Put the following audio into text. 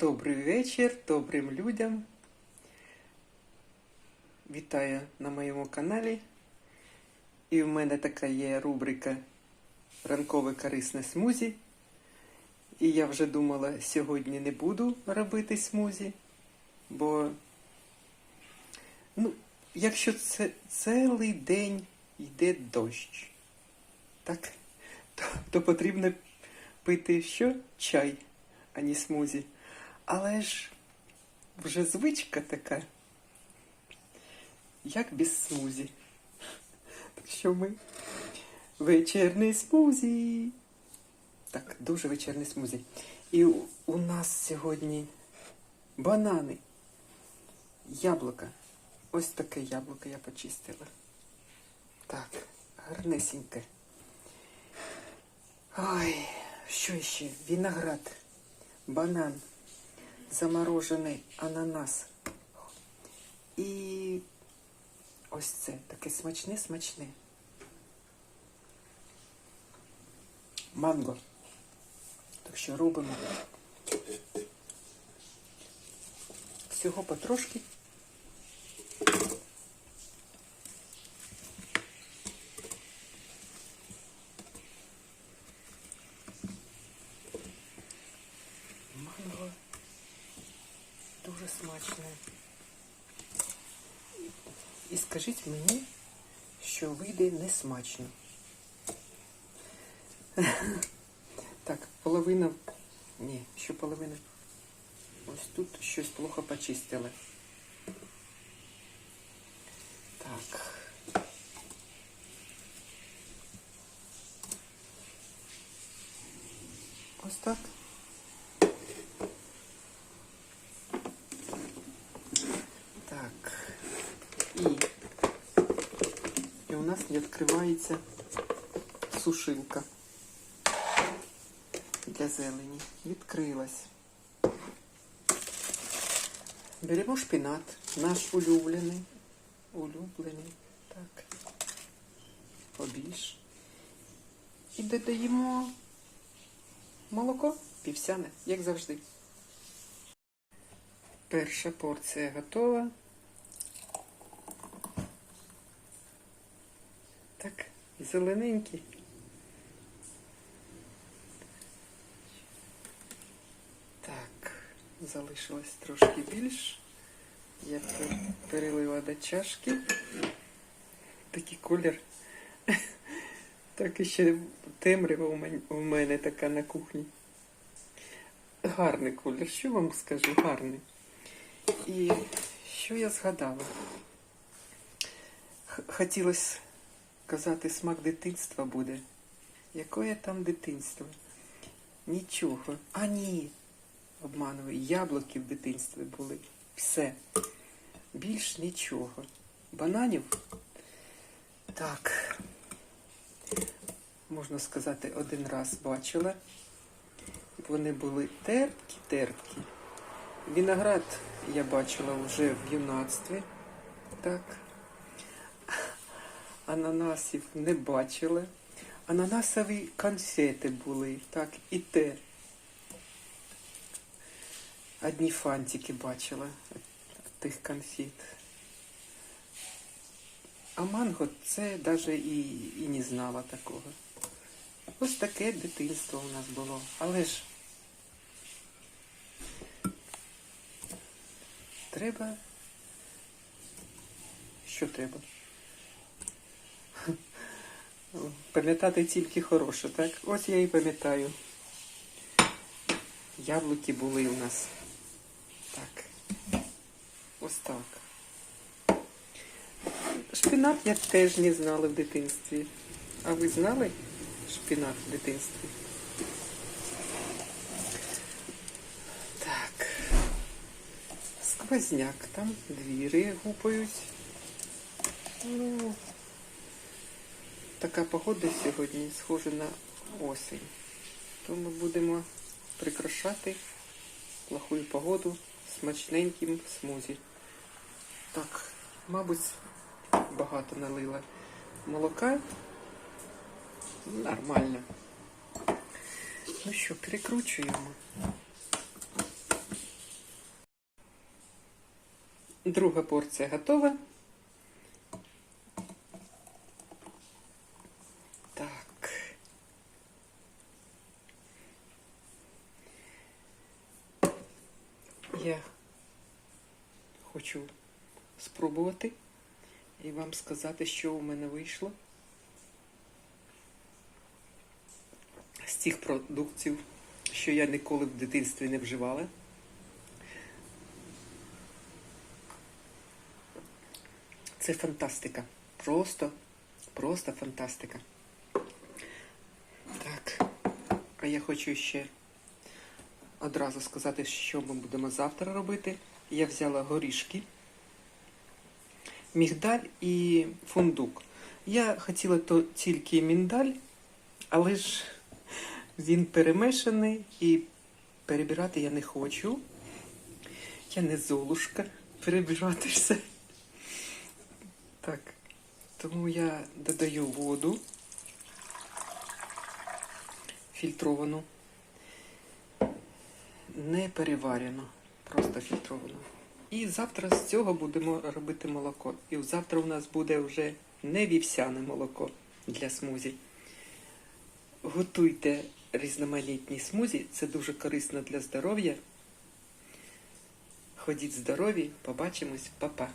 Добрий вечір добрим людям. Вітаю на моєму каналі. І в мене така є рубрика Ранкове корисне смузі. І я вже думала, сьогодні не буду робити смузі, бо, ну, якщо це цілий день йде дощ, так, то, то потрібно пити що? Чай, а не смузі. Але ж вже звичка така, як без смузі. Так що ми вечірний смузі. Так, дуже вечірний смузі. І у нас сьогодні банани, яблука. Ось таке яблуко я почистила. Так, гарнесеньке. Ой, що ще? Виноград, банан заморожений ананас. І ось це таке смачне, смачне. Манго. Так що робимо всього потрошки. Манго дуже смачне. І скажіть мені, що вийде не смачно. Так, половина. Ні, що половина. Ось тут щось плохо почистили. Так. Ось так. Так. І, і у нас відкривається сушилка для зелені. Відкрилась. Беремо шпинат, наш улюблений. Улюблений. Так. Побільш. І додаємо молоко півсяне, як завжди. Перша порція готова. Так, зелененький. Так, залишилось трошки більш. Я пер- перелила до чашки. Такий колір. Так і ще темрява у мене така на кухні. Гарний колір, що вам скажу, гарний. І що я згадала? Хотілося казати, смак дитинства буде. Якое там дитинство? Нічого. А ні. Обманую. Яблуки в дитинстві були. Все. Більш нічого. Бананів. Так. Можна сказати, один раз бачила. Вони були терпкі-терпкі. Виноград я бачила вже в юнацтві. Так. Ананасів не бачила. Ананасові конфети були, так, і те. Одні фантики бачила тих конфет. А манго це навіть і, і не знала такого. Ось таке дитинство у нас було. Але ж треба. Що треба? Пам'ятати тільки хороше, так? Ось я і пам'ятаю. Яблуки були у нас. Так. Ось так. Шпинат я теж не знала в дитинстві. А ви знали шпинат в дитинстві? Так. Сквозняк. Там двірі гупають. Ну, така погода сьогодні схожа на осінь. То ми будемо прикрашати плохую погоду смачненьким смузі. Так, мабуть, багато налила молока. Нормально. Ну що, перекручуємо. Друга порція готова. Я хочу спробувати і вам сказати, що у мене вийшло з тих продуктів, що я ніколи в дитинстві не вживала. Це фантастика. Просто, просто фантастика. Так. А я хочу ще одразу сказати, що ми будемо завтра робити. Я взяла горішки, мігдаль і фундук. Я хотіла то тільки міндаль, але ж він перемешаний і перебирати я не хочу. Я не золушка перебирати все. Так, тому я додаю воду фільтровану, не переварено, просто фільтровано. І завтра з цього будемо робити молоко. І завтра у нас буде вже не вівсяне молоко для смузі. Готуйте різноманітні смузі, це дуже корисно для здоров'я. Ходіть здорові, побачимось, па-па.